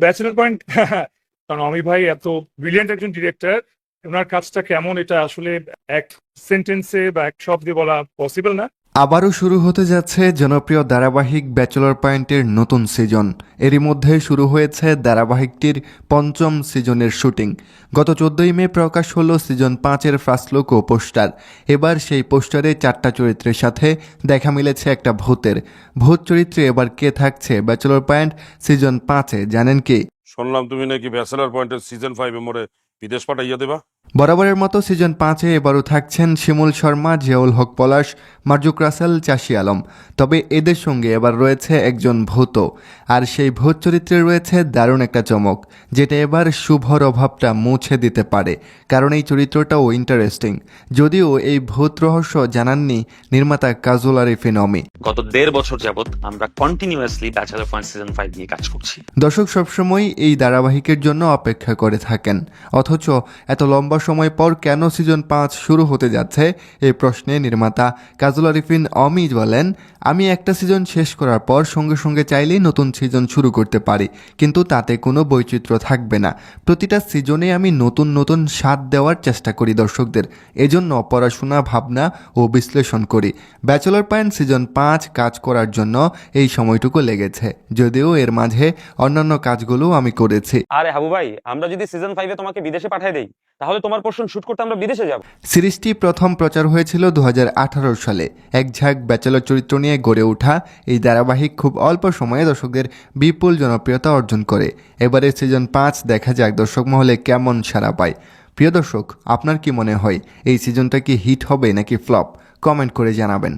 Bachelor point কারণ অমি ভাই এত ব্রিলিয়েন্ট একজন ডিরেক্টর ওনার কাজটা কেমন? এটা আসলে এক সেন্টেন্সে বা এক শব্দে বলা পসিবল না। আবারও শুরু হতে যাচ্ছে জনপ্রিয় ধারাবাহিক ব্যাচেলর পয়েন্টের নতুন সিজন। এরই মধ্যে শুরু হয়েছে ধারাবাহিকটির পঞ্চম সিজনের শুটিং। গত চোদ্দই মে প্রকাশ হলো সিজন পাঁচের ফার্স্ট ও পোস্টার। এবার সেই পোস্টারে চারটা চরিত্রের সাথে দেখা মিলেছে একটা ভূতের। ভূত চরিত্রে এবার কে থাকছে ব্যাচেলর পয়েন্ট সিজন পাঁচে জানেন কি? শুনলাম তুমি নাকি ব্যাচেলার পয়েন্টের সিজন ফাইভে মোড়ে বিদেশ পাঠাইয়া দেবা। বরাবরের মতো সিজন পাঁচে এবারও থাকছেন শিমুল শর্মা জিয়াউল হক পলাশ মার্জুক রাসেল চাষি আলম। তবে এদের সঙ্গে এবার রয়েছে একজন ভূত আর সেই ভূত চরিত্রে রয়েছে দারুণ একটা চমক যেটা এবার শুভর অভাবটা মুছে দিতে পারে কারণ এই চরিত্রটাও ইন্টারেস্টিং যদিও এই ভূত রহস্য জানাননি নির্মাতা কাজল আরিফিন অমি গত দেড় বছর যাবত আমরা continuously Bachelor Point season five নিয়ে কাজ করছি। দর্শক সবসময় এই ধারাবাহিকের জন্য অপেক্ষা করে থাকেন অথচ এত লম্বা সময় পর কেন সিজন পাঁচ শুরু হতে যাচ্ছে? এই প্রশ্নে নির্মাতা কাজল আরিফিন অমিজ বলেন, আমি একটা সিজন শেষ করার পর সঙ্গে সঙ্গে চাইলেই নতুন সিজন শুরু করতে পারি, কিন্তু তাতে কোনো বৈচিত্র্য থাকবে না। প্রতিটা সিজনে আমি নতুন নতুন স্বাদ দেওয়ার চেষ্টা করি দর্শকদের। এজন্য পড়াশোনা, ভাবনা ও বিশ্লেষণ করি। ব্যাচেলর পয়েন্ট সিজন পাঁচ কাজ করার জন্য এই সময়টুকু লেগেছে। যদিও এর মাঝে অন্যান্য কাজগুলো আমি করেছি। আরে হাবু ভাই আমরা যদি সিজন ফাইভে তোমাকে বিদেশে পাঠিয়ে দেই, তাহলে তোমার পোর্শন শুট করতে আমরা বিদেশে যাব। সিরিজটি প্রথম প্রচার হয়েছিল দু হাজার আঠারো সালে। এক ঝাঁক ব্যাচেলর চরিত্র নিয়ে গড়ে ওঠা এই ধারাবাহিক খুব অল্প সময়ে দর্শকদের বিপুল জনপ্রিয়তা অর্জন করে। এবারে সিজন পাঁচ দেখা যাক দর্শক মহলে কেমন সাড়া পায়। প্রিয় দর্শক, আপনার কি মনে হয়, এই সিজনটা কি হিট হবে নাকি ফ্লপ কমেন্ট করে জানাবেন।